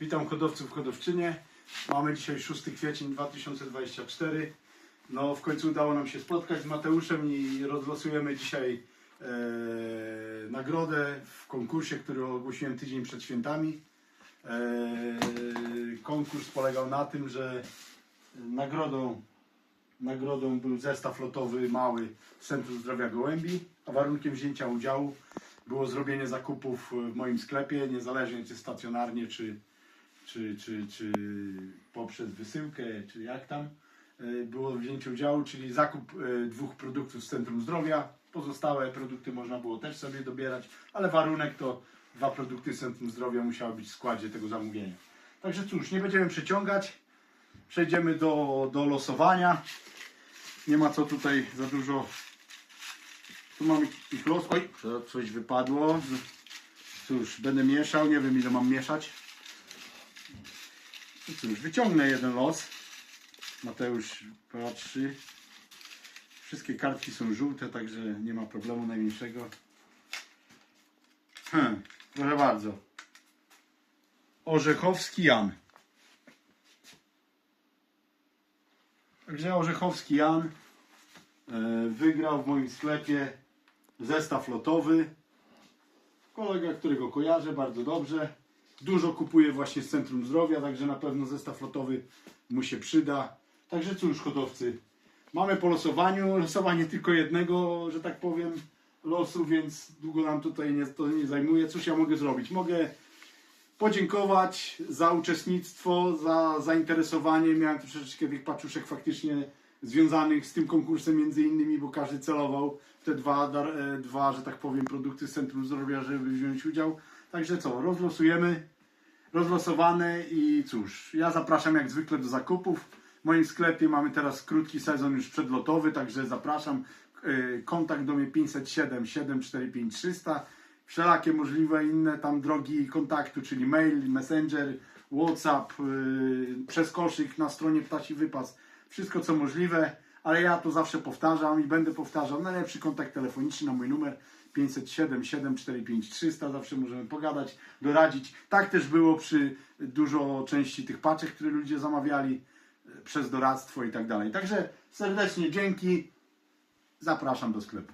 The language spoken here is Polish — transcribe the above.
Witam hodowców hodowczynie. Mamy dzisiaj 6 kwiecień 2024. No w końcu udało nam się spotkać z Mateuszem i rozlosujemy dzisiaj e, nagrodę w konkursie, który ogłosiłem tydzień przed świętami. E, konkurs polegał na tym, że nagrodą, nagrodą był zestaw lotowy mały w Centrum Zdrowia Gołębi, a warunkiem wzięcia udziału było zrobienie zakupów w moim sklepie, niezależnie czy stacjonarnie, czy, czy, czy, czy poprzez wysyłkę, czy jak tam e, było wzięcie udziału, czyli zakup e, dwóch produktów z Centrum Zdrowia. Pozostałe produkty można było też sobie dobierać, ale warunek to dwa produkty z Centrum Zdrowia musiały być w składzie tego zamówienia. Także cóż, nie będziemy przeciągać. Przejdziemy do, do losowania. Nie ma co tutaj za dużo. Tu mamy ich los. Oj, coś wypadło. Cóż, będę mieszał. Nie wiem ile mam mieszać. No cóż, wyciągnę jeden los. Mateusz patrzy. Wszystkie kartki są żółte, także nie ma problemu najmniejszego. Hmm, proszę bardzo. Orzechowski Jan. Także Orzechowski Jan e, wygrał w moim sklepie zestaw lotowy. Kolega, którego kojarzę bardzo dobrze. Dużo kupuje właśnie z Centrum Zdrowia, także na pewno zestaw lotowy mu się przyda. Także cóż, hodowcy, mamy po losowaniu. Losowanie tylko jednego, że tak powiem, losu, więc długo nam tutaj nie, to nie zajmuje. Cóż ja mogę zrobić? Mogę podziękować za uczestnictwo, za zainteresowanie. Miałem troszeczkę tych paczuszek faktycznie związanych z tym konkursem między innymi, bo każdy celował te dwa, e, dwa, że tak powiem, produkty z Centrum Zdrowia, żeby wziąć udział. Także co, rozlosujemy, rozlosowane i cóż, ja zapraszam jak zwykle do zakupów. W moim sklepie mamy teraz krótki sezon już przedlotowy, także zapraszam. E, Kontakt do mnie 507 745 300 wszelakie możliwe inne tam drogi kontaktu, czyli mail, messenger, whatsapp, yy, przez koszyk na stronie Ptasi Wypas, wszystko co możliwe, ale ja to zawsze powtarzam i będę powtarzał, najlepszy kontakt telefoniczny na mój numer 507 745 300, zawsze możemy pogadać, doradzić. Tak też było przy dużo części tych paczek, które ludzie zamawiali yy, przez doradztwo i tak dalej. Także serdecznie dzięki, zapraszam do sklepu.